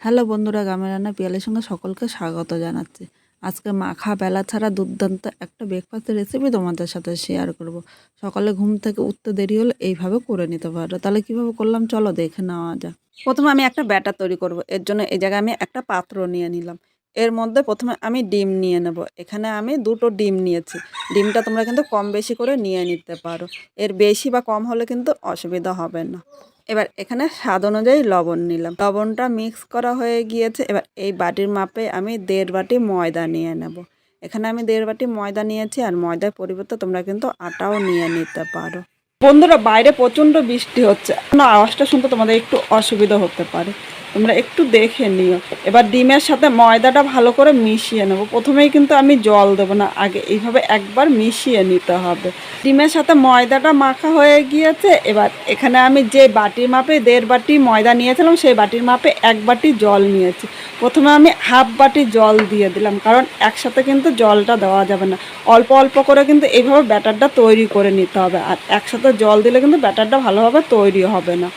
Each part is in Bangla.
হ্যালো বন্ধুরা গ্রামের রান্না পিয়ালের সঙ্গে সকলকে স্বাগত জানাচ্ছি। আজকে মাখা বেলা ছাড়া দুর্দান্ত একটা ব্রেকফাস্টের রেসিপি তোমাদের সাথে শেয়ার করব। সকালে ঘুম থেকে উঠতে দেরি হলে এইভাবে করে নিতে পারো। তাহলে কীভাবে করলাম চলো দেখে নেওয়া যাক। প্রথমে আমি একটা ব্যাটার তৈরি করব। এর জন্য এই জায়গায় আমি একটা পাত্র নিয়ে নিলাম। এর মধ্যে প্রথমে আমি ডিম নিয়ে নেব। এখানে আমি দুটো ডিম নিয়েছি। ডিমটা তোমরা কিন্তু কম বেশি করে নিয়ে নিতে পারো। এর বেশি বা কম হলে কিন্তু অসুবিধা হবে না। এবার এখানে স্বাদ অনুযায়ী লবণ নিলাম। লবণটা মিক্স করা হয়ে গিয়েছে। এবার এই বাটির মাপে আমি দেড় বাটি ময়দা নিয়ে নেব। এখানে আমি দেড় বাটি ময়দা নিয়েছি আর ময়দার পরিবর্তে তোমরা কিন্তু আটাও নিয়ে নিতে পারো। বন্ধুরা, বাইরে প্রচণ্ড বৃষ্টি হচ্ছে। না, আওয়াজটা শুনতে তোমাদের একটু অসুবিধা হতে পারে। তোমরা একটু দেখে নিও। এবার ডিমের সাথে ময়দাটা ভালো করে মিশিয়ে নেব। প্রথমেই কিন্তু আমি জল দেবো না, আগে এইভাবে একবার মিশিয়ে নিতে হবে। ডিমের সাথে ময়দাটা মাখা হয়ে গিয়েছে, এবার এখানে আমি যে বাটির মাপে দেড় বাটি ময়দা নিয়েছিলাম, সেই বাটির মাপে এক বাটি জল নিয়েছি। প্রথমে আমি হাফ বাটি জল দিয়ে দিলাম, কারণ একসাথে কিন্তু জলটা দেওয়া যাবে না। অল্প অল্প করে কিন্তু এইভাবে ব্যাটারটা তৈরি করে নিতে হবে, আর একসাথে জল দিলে কিন্তু ব্যাটারটা ভালোভাবে তৈরি হবে না।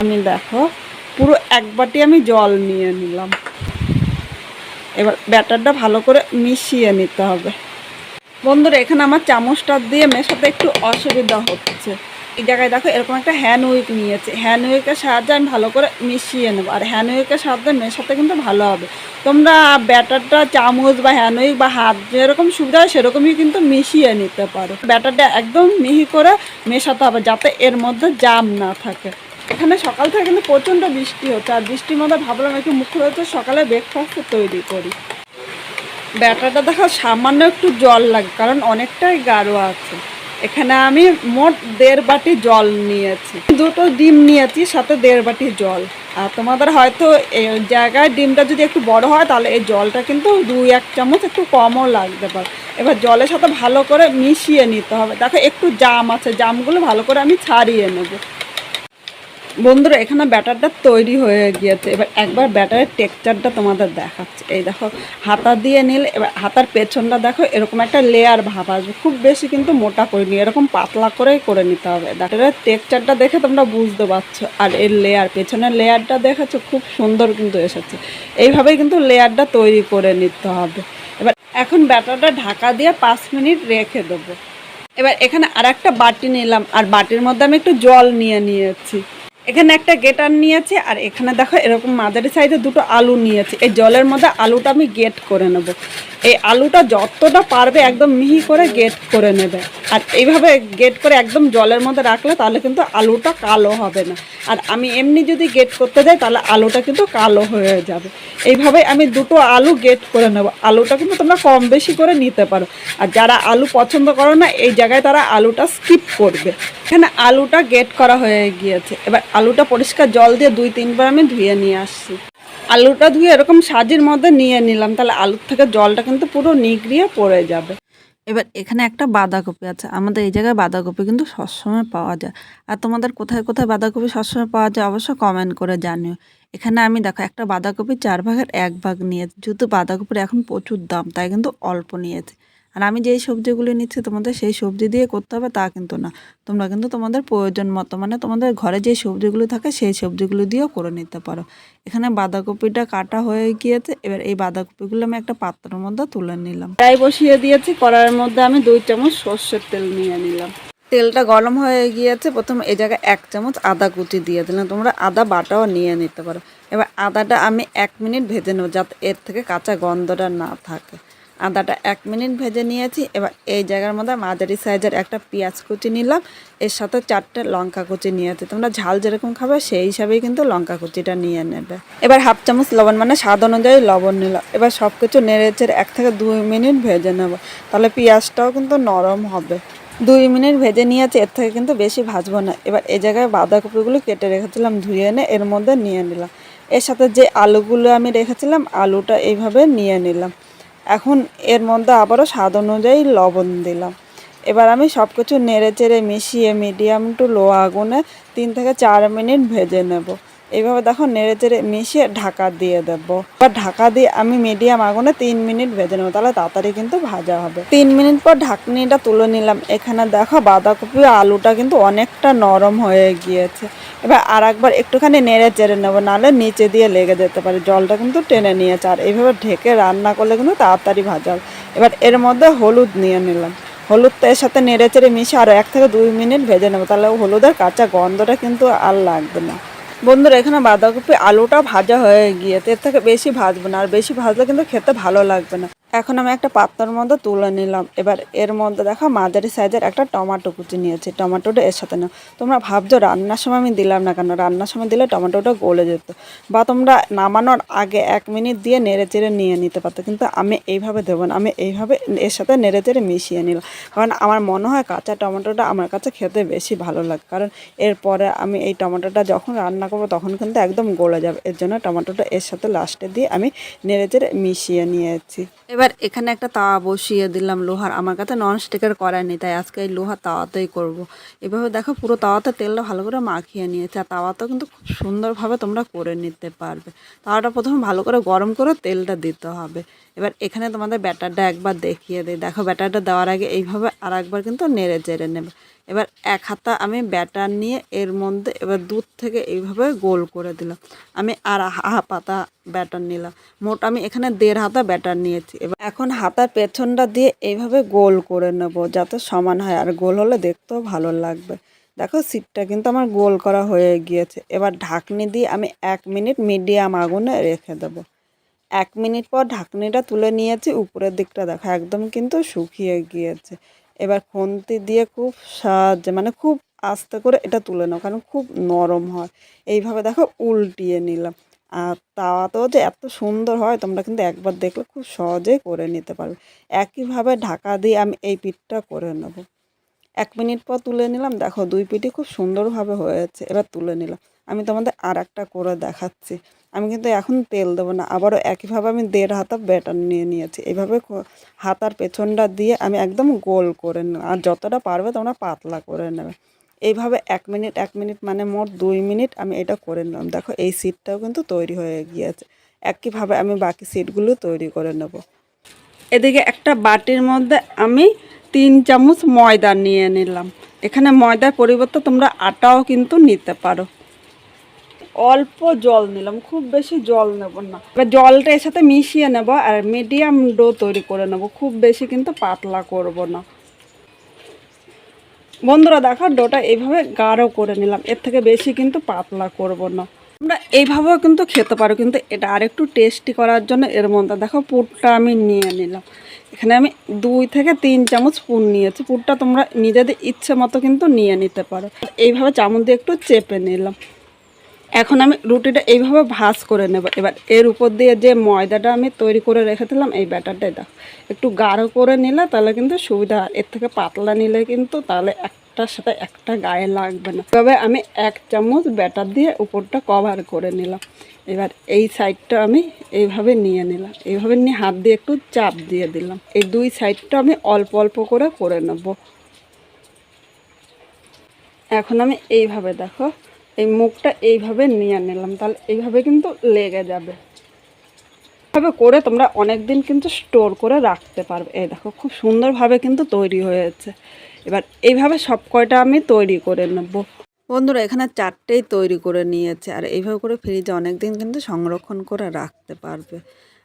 আমি দেখো পুরো এক বাটি আমি জল নিয়ে নিলাম। এবার ব্যাটারটা ভালো করে মিশিয়ে নিতে হবে। বন্ধুরা, এখানে আমার চামচটা দিয়ে মেশাতে একটু অসুবিধা হচ্ছে। এই জায়গায় দেখো এরকম একটা হ্যান্ড উইক নিয়েছে। হ্যান্ড উইকের সাহায্যে আমি ভালো করে মিশিয়ে নেব। আর হ্যান্ড উইকের সাহায্যে মেশাতে কিন্তু ভালো হবে। তোমরা ব্যাটারটা চামচ বা হ্যান্ড উইক বা হাত যেরকম সুবিধা হয় সেরকমই কিন্তু মিশিয়ে নিতে পারো। ব্যাটারটা একদম মিহি করে মেশাতে হবে যাতে এর মধ্যে জাম না থাকে। এখানে সকাল থেকে কিন্তু প্রচণ্ড বৃষ্টি হচ্ছে, আর বৃষ্টির মধ্যে ভাবলাম একটু মুখ হচ্ছে সকালে ব্রেকফাস্ট তৈরি করি। ব্যাটারটা দেখো, সামান্য একটু জল লাগে, কারণ অনেকটাই গাঢ় আছে। এখানে আমি মোট দেড় বাটি জল নিয়েছি। দুটো ডিম নিয়েছি, সাথে দেড় বাটি জল। আর তোমাদের হয়তো এই জায়গায় ডিমটা যদি একটু বড় হয়, তাহলে এই জলটা কিন্তু দুই এক চামচ একটু কমও লাগতে পারে। এবার জলের সাথে ভালো করে মিশিয়ে নিতে হবে। দেখো, একটু জাম আছে, জামগুলো ভালো করে আমি ছাড়িয়ে নেব। বন্ধুরা, এখানে ব্যাটারটা তৈরি হয়ে গিয়েছে। এবার একবার ব্যাটারের টেক্সচারটা তোমাদের দেখাচ্ছে। এই দেখো, হাতা দিয়ে নিলে, এবার হাতার পেছনটা দেখো, এরকম একটা লেয়ার ভাব আসবে। খুব বেশি কিন্তু মোটা করিনি, এরকম পাতলা করেই করে নিতে হবে। ব্যাটারের টেক্সচারটা দেখে তোমরা বুঝতে পারছ। আর এর লেয়ার পেছনের লেয়ারটা দেখেছ, খুব সুন্দর কিন্তু এসেছে। এইভাবেই কিন্তু লেয়ারটা তৈরি করে নিতে হবে। এবার এখন ব্যাটারটা ঢাকা দিয়ে পাঁচ মিনিট রেখে দেবো। এবার এখানে আর একটা বাটি নিলাম। আর বাটির মধ্যে আমি একটু জল নিয়ে নিয়েছি। এখানে একটা গেটার নিয়েছি, আর এখানে দেখো এরকম মাঝারি সাইজে দুটো আলু নিয়েছে। এই জলের মধ্যে আলুটা আমি গেট করে নেব। এই আলুটা যতটা পারবে একদম মিহি করে গেট করে নেবে। আর এইভাবে গেট করে একদম জলের মধ্যে রাখলে তাহলে কিন্তু আলুটা কালো হবে না। আর আমি এমনি যদি গেট করতে যাই তাহলে আলুটা কিন্তু কালো হয়ে যাবে। এইভাবে আমি দুটো আলু গেট করে নেব। আলুটা কিন্তু তোমরা কম বেশি করে নিতে পারো। আর যারা আলু পছন্দ করো না, এই জায়গায় তারা আলুটা স্কিপ করবে। এখানে আলুটা গেট করা হয়ে গিয়েছে। এবার আলুটা পরিষ্কার জল দিয়ে দুই, তিনবার আমি ধুয়ে নিয়ে আসছি। আলুটা ধুয়ে এরকম সাজির মধ্যে নিয়ে নিলাম, তাহলে আলুর থেকে জলটা কিন্তু পুরো নিগড়িয়ে পড়ে যাবে। এবার এখানে একটা বাঁধাকপি আছে, আমাদের এই জায়গায় বাঁধাকপি কিন্তু সবসময় পাওয়া যায়। আর তোমাদের কোথায় কোথায় বাঁধাকপি সবসময় পাওয়া যায় অবশ্য কমেন্ট করে জানিও। এখানে আমি দেখো একটা বাঁধাকপি চার ভাগের এক ভাগ নিয়েছি, যেহেতু বাঁধাকপির এখন প্রচুর দাম, তাই কিন্তু অল্প নিয়েছি। আর আমি যেই সবজিগুলি নিচ্ছি তোমাদের সেই সবজি দিয়ে করতে হবে তা কিন্তু না। তোমরা কিন্তু তোমাদের প্রয়োজন মতো মানে তোমাদের ঘরে যে সবজিগুলো থাকে সেই সবজিগুলো দিয়েও করে নিতে পারো। এখানে বাঁধাকপিটা কাটা হয়ে গিয়েছে, এবার এই বাঁধাকপিগুলো আমি একটা পাত্রের মধ্যে তুলে নিলাম। কড়াই বসিয়ে দিয়েছি, কড়াইয়ের মধ্যে আমি দুই চামচ সর্ষের তেল নিয়ে নিলাম। তেলটা গরম হয়ে গিয়েছে, প্রথম এই জায়গায় এক চামচ আদা কুচি দিয়ে দিলাম, তোমরা আদা বাটাও নিয়ে নিতে পারো। এবার আদাটা আমি এক মিনিট ভেজে নেব, যাতে এর থেকে কাঁচা গন্ধটা না থাকে। আদাটা এক মিনিট ভেজে নিয়েছি। এবার এই জায়গার মধ্যে মাঝারি সাইজের একটা পেঁয়াজ কুচি নিলাম। এর সাথে চারটে লঙ্কা কুচি নিয়েছি। তোমরা ঝাল যেরকম খাবে, সেই হিসাবেই কিন্তু লঙ্কা কুচিটা নিয়ে নেবে। এবার হাফ চামচ লবণ মানে স্বাদ অনুযায়ী লবণ নিলাম। এবার সব কিছু নেড়ে চেড়ে এক থেকে দুই মিনিট ভেজে নেব। তাহলে পেঁয়াজটাও কিন্তু নরম হবে। দুই মিনিট ভেজে নিয়েছি, এর থেকে কিন্তু বেশি ভাজবো না। এবার এই জায়গায় বাঁধাকপিগুলো কেটে রেখেছিলাম, ধুয়ে এনে এর মধ্যে নিয়ে নিলাম। এর সাথে যে আলুগুলো আমি রেখেছিলাম, আলুটা এইভাবে নিয়ে নিলাম। এখন এর মধ্যে আবারও স্বাদ অনুযায়ী লবণ দিলাম। এবার আমি সব কিছু নেড়ে চেড়ে মিশিয়ে মিডিয়াম টু লো আগুনে তিন থেকে চার মিনিট ভেজে নেব। এইভাবে দেখো নেড়ে চেড়ে মিশিয়ে ঢাকা দিয়ে দেবো। এবার ঢাকা দিয়ে আমি মিডিয়াম আগুনে তিন মিনিট ভেজে নেব, তাহলে তাড়াতাড়ি কিন্তু ভাজা হবে। তিন মিনিট পর ঢাকনিটা তুলে নিলাম। এখানে দেখো বাঁধাকপি আলুটা কিন্তু অনেকটা নরম হয়ে গিয়েছে। এবার আর একবার একটুখানি নেড়ে চেড়ে নেব, নাহলে নিচে দিয়ে লেগে যেতে পারে। জলটা কিন্তু টেনে নিয়েছে, আর এইভাবে ঢেকে রান্না করলে কিন্তু তাড়াতাড়ি ভাজা হবে। এবার এর মধ্যে হলুদ নিয়ে নিলাম। হলুদটা এর সাথে নেড়ে চেড়ে মিশে আরও এক থেকে দুই মিনিট ভেজে নেব, তাহলে হলুদের কাঁচা গন্ধটা কিন্তু আর লাগবে না। বন্ধুরা, এখানে বাঁধাকপি আলুটা ভাজা হয়ে গিয়েছে। এর থেকে বেশি ভাজবো না, আর বেশি ভাজলে কিন্তু খেতে ভালো লাগবে না। এখন আমি একটা পাত্রের মধ্যে তুলে নিলাম। এবার এর মধ্যে দেখো মাঝারি সাইজের একটা টমেটো কুচি নিয়েছি। টমেটোটা এর সাথে নাও। তোমরা ভাবছ রান্নার সময় আমি দিলাম না কেন? রান্নার সময় দিলে টমেটোটা গলে যেত। বা তোমরা নামানোর আগে এক মিনিট দিয়ে নেড়ে চেড়ে নিয়ে নিতে পারতো। কিন্তু আমি এইভাবে দেবো না। আমি এইভাবে এর সাথে নেড়ে চেড়ে মিশিয়ে নিলাম। কারণ আমার মনে হয় কাঁচা টমেটোটা আমার কাছে খেতে বেশি ভালো লাগে। কারণ এরপরে আমি এই টমেটোটা যখন রান্না করব তখন কিন্তু একদম গলে যাবে। এর জন্য টমেটোটা এর সাথে লাস্টে দিয়ে আমি নেড়ে চেড়ে মিশিয়ে নিয়েছি। এবার এখানে একটা তাওয়া বসিয়ে দিলাম লোহার। আমার কাছে নন স্টিকের নেই, তাই আজকে এই লোহার তাওয়াতেই করব। এভাবে দেখো পুরো তাওয়াতে তেলটা ভালো করে মাখিয়ে নিয়েছে, আর তাওয়াতেও কিন্তু খুব সুন্দরভাবে তোমরা করে নিতে পারবে। তাওয়াটা প্রথমে ভালো করে গরম করে তেলটা দিতে হবে। এবার এখানে তোমাদের ব্যাটারটা একবার দেখিয়ে দিই। দেখো ব্যাটারটা দেওয়ার আগে এইভাবে আর একবার কিন্তু নেড়ে চেড়ে নেবে। এবার এক হাতা আমি ব্যাটার নিয়ে এর মধ্যে এবার দুধ থেকে এইভাবে গোল করে দিলাম। আমি আর হা পাতা ব্যাটার নিলাম। মোট আমি এখানে দেড় হাতা ব্যাটার নিয়েছি। এবার এখন হাতার পেছনটা দিয়ে এইভাবে গোল করে নেব যাতে সমান হয়। আর গোল হলে দেখতেও ভালো লাগবে। দেখো সিটটা কিন্তু আমার গোল করা হয়ে গিয়েছে। এবার ঢাকনি দিয়ে আমি এক মিনিট মিডিয়াম আগুনে রেখে দেবো। এক মিনিট পর ঢাকনিটা তুলে নিয়েছি। উপরের দিকটা দেখো একদম কিন্তু শুকিয়ে গিয়েছে। এবার খুন্তি দিয়ে খুব সাহায্যে মানে খুব আস্তে করে এটা তুলে নাও, কারণ খুব নরম হয়। এইভাবে দেখো উল্টিয়ে নিলাম। আর তাওয়াতেও যে এত সুন্দর হয়, তোমরা কিন্তু একবার দেখলে খুব সহজেই করে নিতে পারবে। একইভাবে ঢাকা দিয়ে আমি এই পিঠটা করে নেব। এক মিনিট পর তুলে নিলাম। দেখো দুই পিঠই খুব সুন্দরভাবে হয়েছে, এবার তুলে নিলাম। আমি তোমাদের আর একটা করে দেখাচ্ছি। আমি কিন্তু এখন তেল দেবো না। আবারও একইভাবে আমি দেড় হাতা ব্যাটার নিয়ে নিয়েছি। এইভাবে হাতার পেছনটা দিয়ে আমি একদম গোল করে নিলাম আর যতটা পারবে তোমরা পাতলা করে নেবে। এইভাবে এক মিনিট এক মিনিট মানে মোট দুই মিনিট আমি এটা করে নিলাম। দেখো এই সিটটাও কিন্তু তৈরি হয়ে গিয়েছে। একইভাবে আমি বাকি সিটগুলো তৈরি করে নেব। এদিকে একটা বাটির মধ্যে আমি তিন চামচ ময়দা নিয়ে নিলাম। এখানে ময়দার পরিবর্তে তোমরা আটাও কিন্তু নিতে পারো। অল্প জল নিলাম, খুব বেশি জল নেব না। এবার জলটা এর সাথে মিশিয়ে নেব আর মিডিয়াম ডো তৈরি করে নেব, খুব বেশি কিন্তু পাতলা করব না। বন্ধুরা দেখো ডোটা এইভাবে গাঢ় করে নিলাম, এর থেকে বেশি কিন্তু পাতলা করব না। আমরা এইভাবেও কিন্তু খেতে পারো, কিন্তু এটা আরেকটু টেস্টি করার জন্য এর মধ্যে দেখো পুরটা আমি নিয়ে নিলাম। এখানে আমি দুই থেকে তিন চামচ পুর নিয়েছি, পুরটা তোমরা নিজেদের ইচ্ছে মতো কিন্তু নিয়ে নিতে পারো। এইভাবে চামচ দিয়ে একটু চেপে নিলাম। এখন আমি রুটিটা এইভাবে ভাজ করে নেব। এবার এর উপর দিয়ে যে ময়দাটা আমি তৈরি করে রেখেছিলাম, এই ব্যাটারটাই দাও একটু গাঢ় করে নিলে তাহলে কিন্তু সুবিধা এর থেকে পাতলা নিলে কিন্তু তাহলে একটার সাথে একটা গায়ে লাগবে না। তবে আমি এক চামচ ব্যাটার দিয়ে উপরটা কভার করে নিলাম। এবার এই সাইডটা আমি এইভাবে নিয়ে নিলাম। এইভাবে নিয়ে হাত দিয়ে একটু চাপ দিয়ে দিলাম। এই দুই সাইডটা আমি অল্প অল্প করে করে নেব। এখন আমি এইভাবে দেখো এই মুখটা এইভাবে নিয়ে নিলাম, তাহলে এইভাবে কিন্তু লেগে যাবে। এভাবে করে তোমরা অনেক দিন কিন্তু স্টোর করে রাখতে পারবে। এই দেখো, খুব সুন্দরভাবে কিন্তু তৈরি হয়েছে। এবার এইভাবে সব কয়টা আমি তৈরি করে নেব। বন্ধুরা, এখানে চারটেই তৈরি করে নিয়েছে। আর এইভাবে করে ফ্রিজে অনেক দিন কিন্তু সংরক্ষণ করে রাখতে পারবে।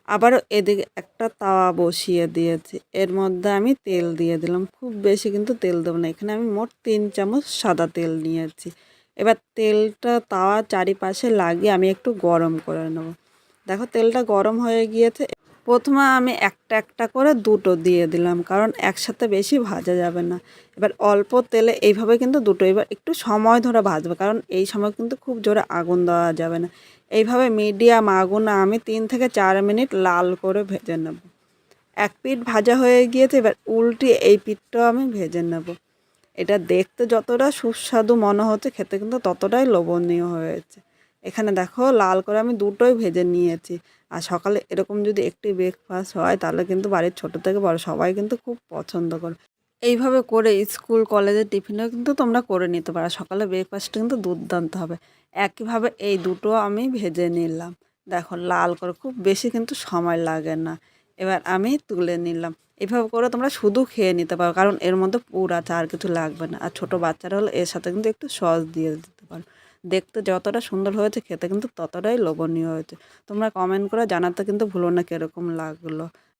আবারও এদিকে একটা তাওয়া বসিয়ে দিয়েছি। এর মধ্যে আমি তেল দিয়ে দিলাম। খুব বেশি কিন্তু তেল দেবো না। এখানে আমি মোট তিন চামচ সাদা তেল নিয়েছি। এবার তেলটা তাওয়া চারিপাশে লাগিয়ে আমি একটু গরম করে নেব। দেখো, তেলটা গরম হয়ে গিয়েছে। প্রথমে আমি একটা একটা করে দুটো দিয়ে দিলাম, কারণ একসাথে বেশি ভাজা যাবে না। এবার অল্প তেলে এইভাবে কিন্তু দুটো, এবার একটু সময় ধরে ভাজবে, কারণ এই সময় কিন্তু খুব জোরে আগুন দেওয়া যাবে না। এইভাবে মিডিয়াম আগুন আমি তিন থেকে চার মিনিট লাল করে ভেজে নেব। এক পিঠ ভাজা হয়ে গিয়েছে, এবার উল্টে এই পিঠটাও আমি ভেজে নেব। এটা দেখতে যতটা সুস্বাদু মনে হচ্ছে, খেতে কিন্তু ততটাই লোভনীয় হয়েছে। এখানে দেখো, লাল করে আমি দুটোই ভেজে নিয়েছি। আর সকালে এরকম যদি একটি ব্রেকফাস্ট হয়, তাহলে কিন্তু বাড়ির ছোট থেকে বড় সবাই কিন্তু খুব পছন্দ করে। এইভাবে করে স্কুল, কলেজের টিফিনেও কিন্তু তোমরা করে নিতে পারো। সকালে ব্রেকফাস্ট কিন্তু দুর্দান্ত হবে। একইভাবে এই দুটো আমি ভেজে নিলাম। দেখো, লাল করে খুব বেশি কিন্তু সময় লাগে না। এবার আমি তুলে নিলাম। এভাবে করে তোমরা শুধু খেয়ে নিতে পারো, কারণ এর মধ্যে পুরা আছে, আর কিছু লাগবে না। আর ছোটো বাচ্চারা হলে এর সাথে কিন্তু একটু সস দিয়ে দিতে পারো। দেখতে যতটা সুন্দর হয়েছে, খেতে কিন্তু ততটাই লোভনীয় হয়েছে। তোমরা কমেন্ট করে জানাতে কিন্তু ভুলো না কীরকম লাগল।